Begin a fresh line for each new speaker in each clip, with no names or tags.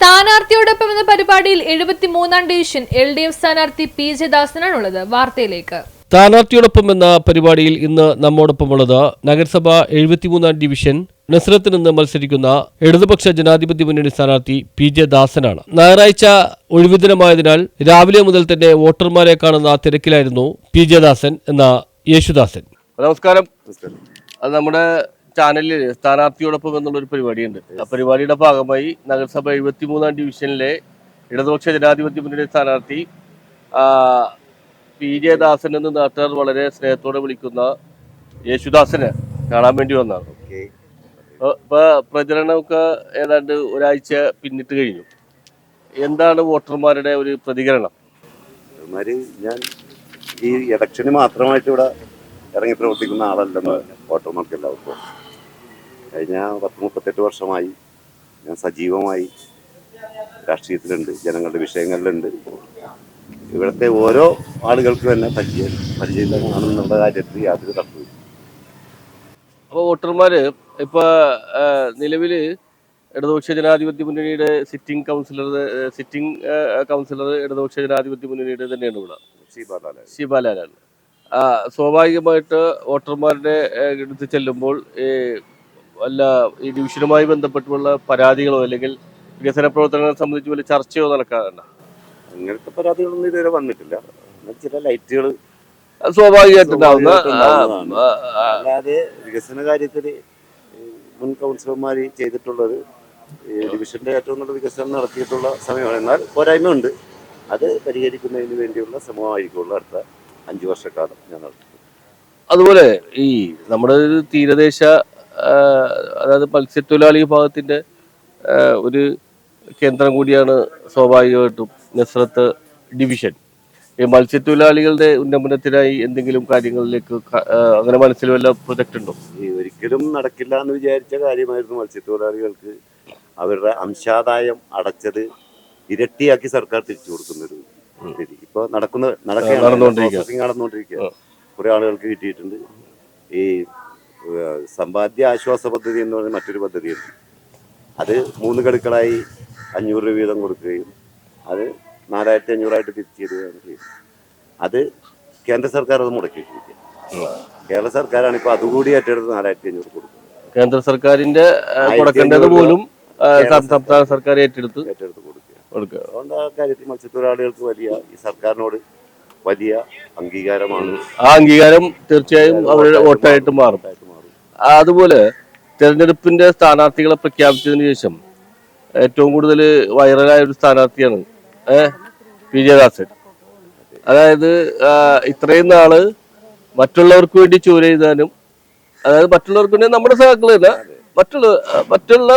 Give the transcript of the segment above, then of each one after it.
സ്ഥാനാർത്ഥിയോടൊപ്പം എന്ന പരിപാടിയിൽ എഴുപത്തി മൂന്നാം ഡിവിഷൻ എൽ ഡി എഫ് സ്ഥാനാർത്ഥി പി ജെ ദാസനാണുള്ളത്. വാർത്തയിലേക്ക്.
സ്ഥാനാർത്ഥിയോടൊപ്പം എന്ന പരിപാടിയിൽ ഇന്ന് നമ്മോടൊപ്പമുള്ളത് നഗരസഭ എഴുപത്തിമൂന്നാം ഡിവിഷൻ നസ്രത്ത് നിന്ന് മത്സരിക്കുന്ന ഇടതുപക്ഷ ജനാധിപത്യ മുന്നണി സ്ഥാനാർത്ഥി പി ജെ ദാസനാണ്. ഞായറാഴ്ച ഒഴിവുദിനമായതിനാൽ രാവിലെ മുതൽ തന്നെ വോട്ടർമാരെ കാണുന്ന തിരക്കിലായിരുന്നു പി ജെ ദാസൻ എന്ന യേശുദാസൻ. നമസ്കാരം. അത് നമ്മുടെ ചാനലിൽ സ്ഥാനാർത്ഥിയോടൊപ്പം എന്നുള്ളൊരു പരിപാടിയുണ്ട്. ആ പരിപാടിയുടെ ഭാഗമായി നഗരസഭ എഴുപത്തിമൂന്നാം ഡിവിഷനിലെ ഇടതുപക്ഷ ജനാധിപത്യ മുന്നണി സ്ഥാനാർത്ഥി പി. ജെ. ദാസൻ എന്ന് നാട്ടുകാർ വളരെ സ്നേഹത്തോടെ വിളിക്കുന്ന യേശുദാസനെ കാണാൻ വേണ്ടി വന്നതാണ്. ഇപ്പൊ- പ്രചരണമൊക്കെ ഏതാണ്ട് ഒരാഴ്ച പിന്നിട്ട് കഴിഞ്ഞു. എന്താണ് വോട്ടർമാരുടെ ഒരു പ്രതികരണം?
ഞാൻ ഈ ഇലക്ഷന് മാത്രമായിട്ട് ഇവിടെ ഇറങ്ങി പ്രവർത്തിക്കുന്ന ആളല്ലെന്ന് വോട്ടർമാർക്ക് എല്ലാവർക്കും. കഴിഞ്ഞ പത്ത് മുപ്പത്തെട്ട് വർഷമായി. ഞാൻ സജീവമായി രാഷ്ട്രീയത്തിലുണ്ട് ജനങ്ങളുടെ വിഷയങ്ങളിലുണ്ട്. ഇവിടുത്തെ ഓരോ ആളുകൾക്ക് തന്നെ പരിചയം പരിചയമാണെന്നുള്ള കാര്യത്തിൽ യാതൊരു തർക്കവും
അപ്പോൾ വോട്ടർമാര് ഇപ്പൊ നിലവിൽ നിലവിൽ ഇടതുപക്ഷ ജനാധിപത്യ മുന്നണിയുടെ സിറ്റിംഗ് കൗൺസിലർ സിറ്റിംഗ് കൗൺസിലർ ഇടതുപക്ഷ ജനാധിപത്യ മുന്നണിയുടെ തന്നെയാണ് ഇവിടെ? ആ, സ്വാഭാവികമായിട്ട് വോട്ടർമാരുടെ എടുത്ത് അടുത്ത് ചെല്ലുമ്പോൾ ഈ വല്ല ഈ ഡിവിഷനുമായി ബന്ധപ്പെട്ടുള്ള പരാതികളോ അല്ലെങ്കിൽ വികസന പ്രവർത്തനങ്ങളെ സംബന്ധിച്ച് വല്ല ചർച്ചയോ നടക്കാറുണ്ട്?
അങ്ങനത്തെ പരാതികളൊന്നും ഇതുവരെ വന്നിട്ടില്ല. ചില ലൈറ്റുകൾ
സ്വാഭാവികമായിട്ടുണ്ടാവുന്ന
അല്ലാതെ വികസന കാര്യത്തിൽ മുൻ കൗൺസിലർമാർ ചെയ്തിട്ടുള്ളത് ഡിവിഷന്റെ ഏറ്റവും നല്ല വികസനം നടത്തിയിട്ടുള്ള സമയമാണ്. എന്നാൽ പോരായ്മ ഉണ്ട് അത് പരിഹരിക്കുന്നതിന് വേണ്ടിയുള്ള ശ്രമമായിരിക്കുള്ളൂ അടുത്ത അഞ്ചു വർഷക്കാലം ഞാൻ നടത്തും
അതുപോലെ ഈ നമ്മുടെ ഒരു തീരദേശ അതായത് മത്സ്യത്തൊഴിലാളി വിഭാഗത്തിന്റെ ഒരു കേന്ദ്രം കൂടിയാണ് സ്വാഭാവികമായിട്ടും നസ്രത്ത് ഡിവിഷൻ. ഈ മത്സ്യത്തൊഴിലാളികളുടെ ഉന്നമനത്തിനായി എന്തെങ്കിലും കാര്യങ്ങളിലേക്ക് അങ്ങനെ മനസ്സിൽ വല്ല പ്രൊജക്ട് ഉണ്ടോ?
ഈ ഒരിക്കലും നടക്കില്ല എന്ന് വിചാരിച്ച കാര്യമായിരുന്നു മത്സ്യത്തൊഴിലാളികൾക്ക് അവരുടെ അംശാദായം അടച്ചത് ഇരട്ടിയാക്കി സർക്കാർ തിരിച്ചു കൊടുക്കുന്നൊരു സ്ഥിതി ഇപ്പോൾ നടക്കുന്ന നടന്നുകൊണ്ടിരിക്കുക. കുറെ ആളുകൾക്ക് കിട്ടിയിട്ടുണ്ട്. ഈ സമ്പാദ്യ ആശ്വാസ പദ്ധതി എന്ന് പറയുന്ന മറ്റൊരു പദ്ധതിയുണ്ട്. അത് മൂന്ന് ഘടുക്കളായി അഞ്ഞൂറ് രൂപ വീതം കൊടുക്കുകയും അത് നാലായിരത്തി അഞ്ഞൂറായിട്ട് തിരിച്ചു തരികയാണ് ചെയ്യുന്നത്. അത് കേന്ദ്ര സർക്കാർ അത് മുടക്കിയിട്ടിരിക്കുക കേരള സർക്കാരാണ് ഇപ്പോൾ അതുകൂടി ഏറ്റെടുത്ത് നാലായിരത്തി അഞ്ഞൂറ് കൊടുക്കുന്നത്.
കേന്ദ്ര സർക്കാരിന്റെ കൊടുക്കേണ്ടത് പോലും സംസ്ഥാന സർക്കാർ ഏറ്റെടുത്ത്
ഏറ്റെടുത്ത് കൊടുക്കുക. അതുകൊണ്ട് ആ കാര്യത്തിൽ മത്സ്യത്തൊഴിലാളികൾക്ക് വലിയ ഈ സർക്കാരിനോട് വലിയ അംഗീകാരമാണ്.
ആ അംഗീകാരം തീർച്ചയായും അവരുടെ വോട്ടായിട്ട് മാറും. അതുപോലെ തെരഞ്ഞെടുപ്പിന്റെ സ്ഥാനാർത്ഥികളെ പ്രഖ്യാപിച്ചതിന് ശേഷം ഏറ്റവും കൂടുതൽ വൈറലായ ഒരു സ്ഥാനാർത്ഥിയാണ് പി ജെ ദാസൻ. അതായത് ഇത്രയും നാൾ മറ്റുള്ളവർക്ക് വേണ്ടി ചൂര ചെയ്താനും അതായത് മറ്റുള്ളവർക്ക് വേണ്ടി നമ്മുടെ സഹാക്കൾ തന്നെ മറ്റുള്ള മറ്റുള്ള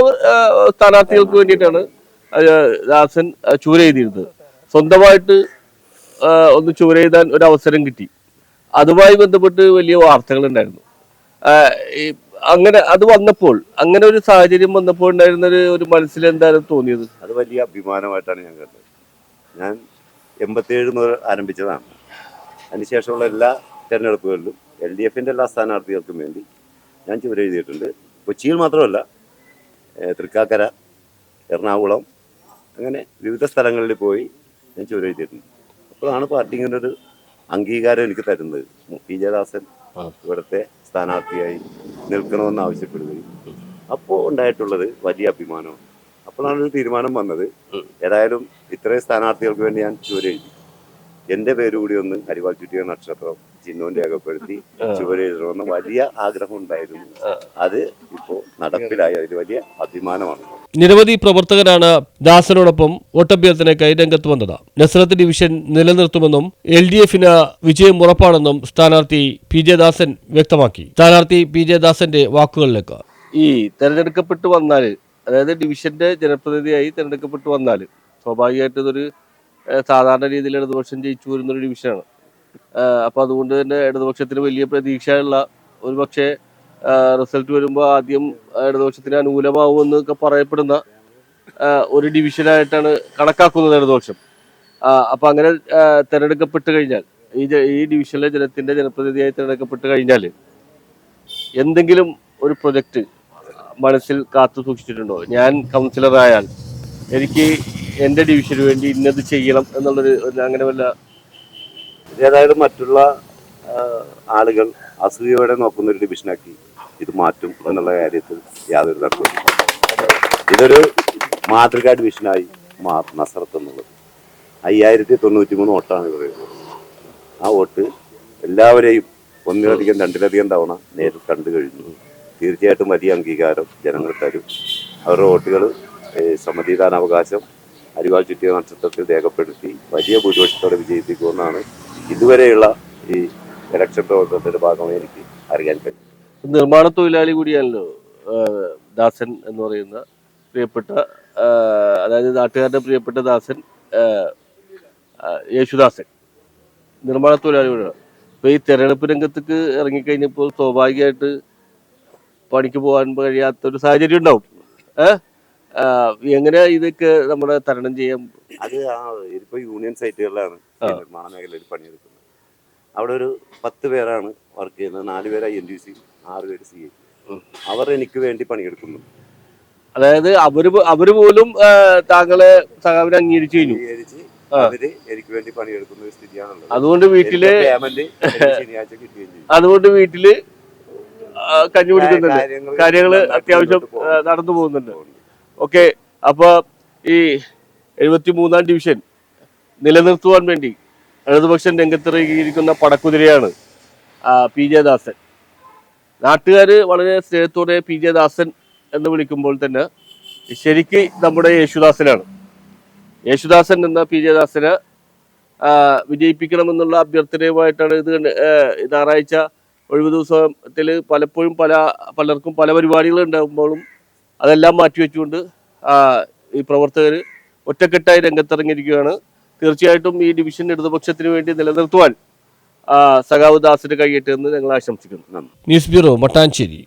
സ്ഥാനാർത്ഥികൾക്ക് വേണ്ടിയിട്ടാണ് ദാസൻ ചൂര ചെയ്തിരുന്നത്. സ്വന്തമായിട്ട് ഒന്ന് ചൂര ചെയ്താൻ ഒരു അവസരം കിട്ടി. അതുമായി ബന്ധപ്പെട്ട് വലിയ വാർത്തകൾ ഉണ്ടായിരുന്നു അങ്ങനെ അത് വന്നപ്പോൾ അങ്ങനെ ഒരു സാഹചര്യം വന്നപ്പോൾ ഉണ്ടായിരുന്ന ഒരു മനസ്സിൽ എന്തായാലും തോന്നിയത്?
അത് വലിയ അഭിമാനമായിട്ടാണ് ഞാൻ കണ്ടത് ഞാൻ എൺപത്തിയേഴ് മുതൽ ആരംഭിച്ചതാണ്. അതിനുശേഷമുള്ള എല്ലാ തെരഞ്ഞെടുപ്പുകളിലും എൽ ഡി എഫിന്റെ എല്ലാ സ്ഥാനാർത്ഥികൾക്കും വേണ്ടി ഞാൻ ചുവര എഴുതിയിട്ടുണ്ട്. കൊച്ചിയിൽ മാത്രമല്ല തൃക്കാക്കര എറണാകുളം അങ്ങനെ വിവിധ സ്ഥലങ്ങളിൽ പോയി ഞാൻ ചുവര എഴുതിയിട്ടുണ്ട്. അപ്പോഴാണ് പാർട്ടി ഇങ്ങനെ ഒരു അംഗീകാരം എനിക്ക് തരുന്നത്. പി ജയദാസൻ ഇവിടുത്തെ സ്ഥാനാർത്ഥിയായി നിൽക്കണമെന്ന് ആവശ്യപ്പെടുകയും. അപ്പോൾ ഉണ്ടായിട്ടുള്ളത് വലിയ അഭിമാനമാണ്. അപ്പോഴാണ് ഒരു തീരുമാനം വന്നത്. ഏതായാലും ഇത്രയും സ്ഥാനാർത്ഥികൾക്ക് വേണ്ടി ഞാൻ ചുവര എഴുതി എന്റെ പേര് കൂടി ഒന്ന് അരിവാൾ ചുറ്റിയ നക്ഷത്രം ചിഹ്നവും രേഖപ്പെടുത്തി ചുവരെഴുതണമെന്ന് വലിയ ആഗ്രഹം ഉണ്ടായിരുന്നു. അത് ഇപ്പോ നടപ്പിലായി. അതിൽ വലിയ അഭിമാനമാണ്.
നിരവധി പ്രവർത്തകരാണ് ദാസനോടൊപ്പം വോട്ടഭ്യർത്ഥനയ്ക്കായി രംഗത്ത് വന്നത്. നസ്രത്ത് ഡിവിഷൻ നിലനിർത്തുമെന്നും എൽ ഡി എഫിന് വിജയം ഉറപ്പാണെന്നും സ്ഥാനാർത്ഥി പി ജെ ദാസൻ വ്യക്തമാക്കി. സ്ഥാനാർത്ഥി പി ജെ ദാസന്റെ വാക്കുകളിലേക്ക്. ഈ തെരഞ്ഞെടുക്കപ്പെട്ടു വന്നാൽ അതായത് ഡിവിഷന്റെ ജനപ്രതിനിധിയായി തെരഞ്ഞെടുക്കപ്പെട്ടു വന്നാൽ സ്വാഭാവികമായിട്ടും ഇതൊരു സാധാരണ രീതിയിൽ ഇടതുപക്ഷം ജയിച്ചു വരുന്ന ഒരു ഡിവിഷനാണ് അപ്പോൾ അപ്പൊ അതുകൊണ്ട് തന്നെ ഇടതുപക്ഷത്തിന് വലിയ പ്രതീക്ഷയുള്ള ഒരു പക്ഷേ റിസൾട്ട് വരുമ്പോൾ ആദ്യം ഇടതുപക്ഷത്തിന് അനുകൂലമാവുമെന്നൊക്കെ പറയപ്പെടുന്ന ഒരു ഡിവിഷനായിട്ടാണ് കണക്കാക്കുന്നത് ഇടതുപക്ഷം. അപ്പൊ അങ്ങനെ തിരഞ്ഞെടുക്കപ്പെട്ട് കഴിഞ്ഞാൽ ഈ ഈ ഡിവിഷനിലെ ജനത്തിന്റെ ജനപ്രതിനിധിയായി തെരഞ്ഞെടുക്കപ്പെട്ട് കഴിഞ്ഞാൽ എന്തെങ്കിലും ഒരു പ്രൊജക്റ്റ് മനസ്സിൽ കാത്തു സൂക്ഷിച്ചിട്ടുണ്ടോ? ഞാൻ കൗൺസിലറായാൽ എനിക്ക് എന്റെ ഡിവിഷന് വേണ്ടി ഇന്നത് ചെയ്യണം എന്നുള്ളൊരു അങ്ങനെ വല്ല
ഏതായാലും മറ്റുള്ള ആളുകൾ അസൂയയോടെ നോക്കുന്ന ഒരു ഡിവിഷനാക്കി ഇത് മാറ്റും എന്നുള്ള കാര്യത്തിൽ യാതൊരു തർക്കവും ഇതൊരു മാതൃകാ ഡിവിഷനായി മാറും നസറത്ത് എന്നുള്ളത്. അയ്യായിരത്തി തൊണ്ണൂറ്റി മൂന്ന് വോട്ടാണ് ഇത് ആ വോട്ട് എല്ലാവരെയും ഒന്നിലധികം രണ്ടിലധികം തവണ നേരിൽ കണ്ടു കഴിഞ്ഞു. തീർച്ചയായിട്ടും വലിയ അംഗീകാരം ജനങ്ങൾ തരും അവരുടെ വോട്ടുകൾ സമ്മതിദാനാവകാശം അരിവാൾ ചുറ്റിയ നക്ഷത്രത്തിൽ രേഖപ്പെടുത്തി വലിയ ഭൂരിപക്ഷത്തോടെ വിജയിപ്പിക്കുമെന്നാണ് ഇതുവരെയുള്ള ഈ ഇലക്ഷൻ പ്രവർത്തനത്തിന്റെ ഭാഗമായി എനിക്ക് അറിയാൻ കഴിയും.
നിർമ്മാണ തൊഴിലാളി കൂടിയാണല്ലോ ദാസൻ എന്ന് പറയുന്ന പ്രിയപ്പെട്ട അതായത് നാട്ടുകാരുടെ പ്രിയപ്പെട്ട ദാസൻ യേശുദാസൻ. നിർമ്മാണ തൊഴിലാളി ഇപ്പൊ ഈ തെരഞ്ഞെടുപ്പ് രംഗത്തേക്ക് ഇറങ്ങിക്കഴിഞ്ഞപ്പോൾ സ്വാഭാവികമായിട്ട് പണിക്ക് പോകാൻ കഴിയാത്ത ഒരു സാഹചര്യം ഉണ്ടാവും. ഏഹ് എങ്ങനെ ഇതൊക്കെ നമ്മുടെ തരണം ചെയ്യാൻ?
അത് ആ ഇതിപ്പോ യൂണിയൻ സൈറ്റുകളിലാണ് നിർമ്മാണ മേഖലയിൽ പണിയെടുക്കുന്നത്. അവിടെ ഒരു പത്ത് പേരാണ് വർക്ക് ചെയ്യുന്നത്. നാല് പേര് ഐ എൻ ഡി സി ആറ് പേര് സി അവർ എനിക്ക് വേണ്ടി പണിയെടുക്കുന്നു.
അതായത് അവർ അവർ പോലും താങ്കളെ സഹാബിനെ അംഗീകരിച്ചു കഴിഞ്ഞു.
അവർ എനിക്ക് വേണ്ടി പണിയെടുക്കുന്ന ഒരു സ്ഥിതിയാണുള്ളത്.
അതുകൊണ്ട് വീട്ടിൽ
പേയ്മെന്റ് ശനിയാഴ്ച കിട്ടുകയും ചെയ്യും.
അതുകൊണ്ട് വീട്ടിൽ കഞ്ഞി കുടിക്കുന്നുണ്ട്.
കാര്യങ്ങൾ
അത്യാവശ്യം നടന്നു പോകുന്നുണ്ട്. ഓക്കെ അപ്പോൾ ഈ എഴുപത്തി മൂന്നാം ഡിവിഷൻ നിലനിർത്തുവാൻ വേണ്ടി ഇടതുപക്ഷം രംഗത്തിറങ്ങിയിരിക്കുന്ന പടക്കുതിരയാണ് പി ജെ ദാസൻ. നാട്ടുകാർ വളരെ സ്നേഹത്തോടെ പി ജെ ദാസൻ എന്ന് വിളിക്കുമ്പോൾ തന്നെ ശരിക്ക് നമ്മുടെ യേശുദാസനാണ്. യേശുദാസൻ എന്ന പി ജെ ദാസന് വിജയിപ്പിക്കണമെന്നുള്ള അഭ്യർത്ഥനയുമായിട്ടാണ് ഇത് ഞായറാഴ്ച ഒഴിവ് ദിവസത്തിൽ പലപ്പോഴും പല പലർക്കും പല പരിപാടികൾ ഉണ്ടാകുമ്പോഴും അതെല്ലാം മാറ്റിവെച്ചുകൊണ്ട് ഈ പ്രവർത്തകർ ഒറ്റക്കെട്ടായി രംഗത്തിറങ്ങിയിരിക്കുകയാണ്. തീർച്ചയായിട്ടും ഈ ഡിവിഷൻ ഇടതുപക്ഷത്തിന് വേണ്ടി നിലനിർത്തുവാൻ സഖാവ് ദാസിന് കൈയേറ്റെന്ന് ഞങ്ങൾ ആശംസിക്കുന്നു. News bureau Mattancherry.